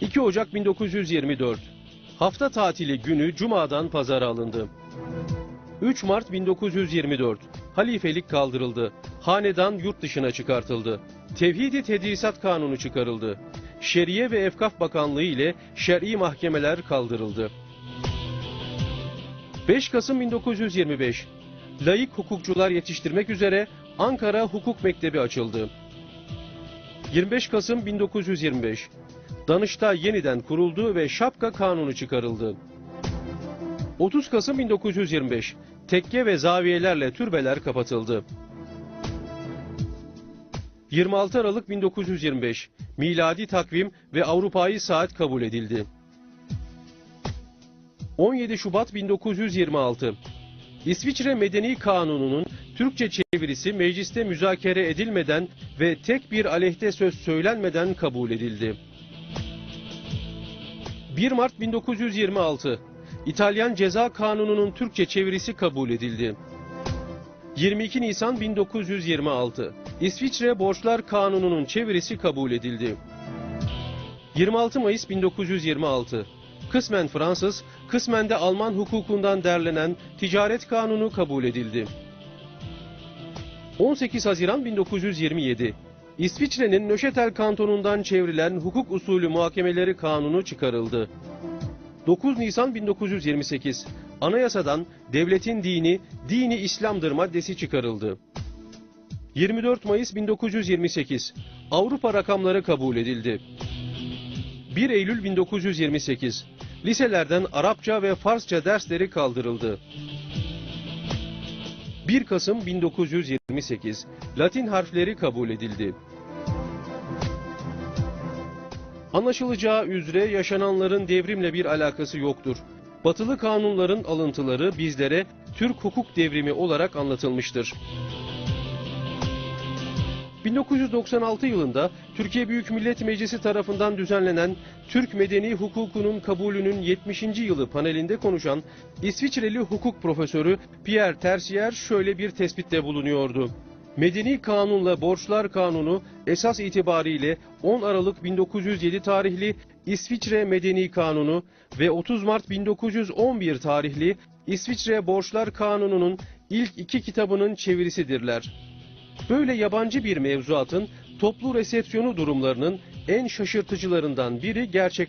2 Ocak 1924 Hafta tatili günü Cuma'dan pazara alındı. 3 Mart 1924 Halifelik kaldırıldı. Hanedan yurt dışına çıkartıldı. Tevhidi Tedrisat Kanunu çıkarıldı. Şeriye ve Efkaf Bakanlığı ile şer'i mahkemeler kaldırıldı. 5 Kasım 1925 Layık hukukçular yetiştirmek üzere Ankara Hukuk Mektebi açıldı. 25 Kasım 1925 Danıştay yeniden kuruldu ve şapka kanunu çıkarıldı. 30 Kasım 1925 Tekke ve zaviyelerle türbeler kapatıldı. 26 Aralık 1925 Miladi takvim ve Avrupa'yı saat kabul edildi. 17 Şubat 1926 İsviçre Medeni Kanunu'nun Türkçe çevirisi mecliste müzakere edilmeden ve tek bir aleyhte söz söylenmeden kabul edildi. 1 Mart 1926 İtalyan Ceza Kanunu'nun Türkçe çevirisi kabul edildi. 22 Nisan 1926 İsviçre Borçlar Kanunu'nun çevirisi kabul edildi. 26 Mayıs 1926 Kısmen Fransız, kısmen de Alman hukukundan derlenen Ticaret Kanunu kabul edildi. 18 Haziran 1927 İsviçre'nin Nöşetel kantonundan çevrilen hukuk usulü muhakemeleri kanunu çıkarıldı. 9 Nisan 1928 Anayasadan devletin dini, dini İslam'dır maddesi çıkarıldı. 24 Mayıs 1928 Avrupa rakamları kabul edildi. 1 Eylül 1928 Liselerden Arapça ve Farsça dersleri kaldırıldı. 1 Kasım 1928 Latin harfleri kabul edildi. Anlaşılacağı üzere yaşananların devrimle bir alakası yoktur. Batılı kanunların alıntıları bizlere Türk hukuk devrimi olarak anlatılmıştır. 1996 yılında Türkiye Büyük Millet Meclisi tarafından düzenlenen Türk Medeni Hukukunun kabulünün 70. yılı panelinde konuşan İsviçreli hukuk profesörü Pierre Tersier şöyle bir tespitte bulunuyordu. Medeni Kanunla Borçlar Kanunu esas itibariyle 10 Aralık 1907 tarihli İsviçre Medeni Kanunu ve 30 Mart 1911 tarihli İsviçre Borçlar Kanunu'nun ilk iki kitabının çevirisidirler. Böyle yabancı bir mevzuatın toplu resepsiyonu durumlarının en şaşırtıcılarından biri gerçek